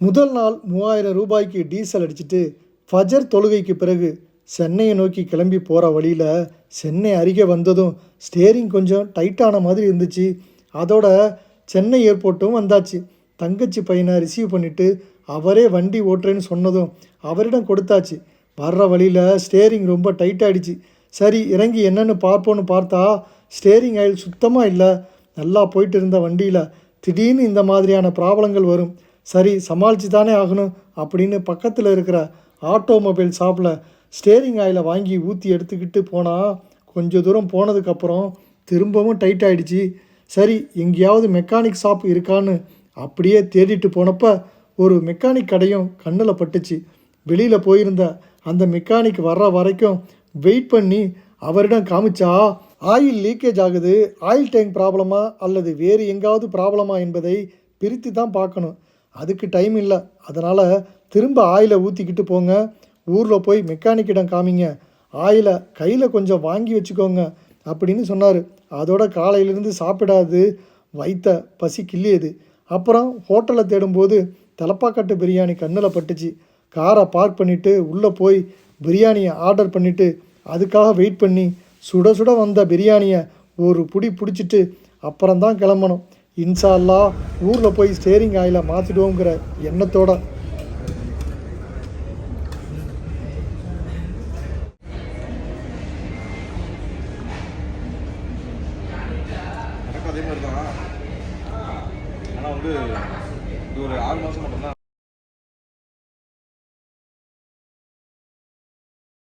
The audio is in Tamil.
முதல் நாள் மூவாயிரம் ரூபாய்க்கு டீசல் அடிச்சிட்டு ஃபஜர் தொழுகைக்கு பிறகு சென்னையை நோக்கி கிளம்பி போகிற வழியில் சென்னை அருகே வந்ததும் ஸ்டேரிங் கொஞ்சம் டைட்டான மாதிரி இருந்துச்சு. அதோட சென்னை ஏர்போர்ட்டும் வந்தாச்சு. தங்கச்சி பையனை ரிசீவ் பண்ணிவிட்டு அவரே வண்டி ஓட்டுறேன்னு சொன்னதும் அவரிடம் கொடுத்தாச்சு. வர்ற வழியில் ஸ்டேரிங் ரொம்ப டைட்டாகிடுச்சு சரி இறங்கி என்னென்னு பார்ப்போன்னு பார்த்தா ஸ்டேரிங் ஆயில் சுத்தமாக இல்லை. நல்லா போயிட்டு இருந்த வண்டியில் திடீர்னு இந்த மாதிரியான ப்ராப்ளங்கள் வரும். சரி சமாளித்து தானே ஆகணும் அப்படின்னு பக்கத்தில் இருக்கிற ஆட்டோமொபைல் ஷாப்பில் ஸ்டேரிங் ஆயிலை வாங்கி ஊற்றி எடுத்துக்கிட்டு போனால் கொஞ்ச தூரம் போனதுக்கப்புறம் திரும்பவும் டைட் ஆகிடுச்சி சரி எங்கேயாவது மெக்கானிக் ஷாப் இருக்கான்னு அப்படியே தேடிட்டு போனப்போ ஒரு மெக்கானிக் கடையும் கண்ணில் பட்டுச்சு. வெளியில் போயிருந்த அந்த மெக்கானிக் வர்ற வரைக்கும் வெயிட் பண்ணி அவரிடம் காமிச்சா ஆயில் லீக்கேஜ் ஆகுது ஆயில் டேங்க் ப்ராப்ளமா அல்லது வேறு எங்காவது ப்ராப்ளமா என்பதை பிரித்து தான் பார்க்கணும். அதுக்கு டைம் இல்லை. அதனால் திரும்ப ஆயிலை ஊற்றிக்கிட்டு போங்க. ஊரில் போய் மெக்கானிக்கிடம் காமிங்க. ஆயிலை கையில் கொஞ்சம் வாங்கி வச்சுக்கோங்க அப்படின்னு சொன்னார். அதோட காலையிலேருந்து சாப்பிடாது. வைத்த பசி கிள்ளியது. அப்புறம் ஹோட்டலை தேடும்போது தலப்பாக்கட்டு பிரியாணி கண்ணில் பட்டுச்சு. காரை பார்க் பண்ணிவிட்டு உள்ளே போய் பிரியாணியை ஆர்டர் பண்ணிவிட்டு அதுக்காக வெயிட் பண்ணி சுட சுட வந்த பிரியாணியை ஒரு புடி பிடிச்சிட்டு அப்புறம்தான் கிளம்பணும். இன்ஷா அல்லாஹ் ஊரில் போய் ஸ்டேரிங் ஆயில மாற்றிடுவோங்கிற எண்ணத்தோட. அதே மாதிரி தான். ஆனால் வந்து இது ஒரு ஆறு மாதம் மட்டும்தான்.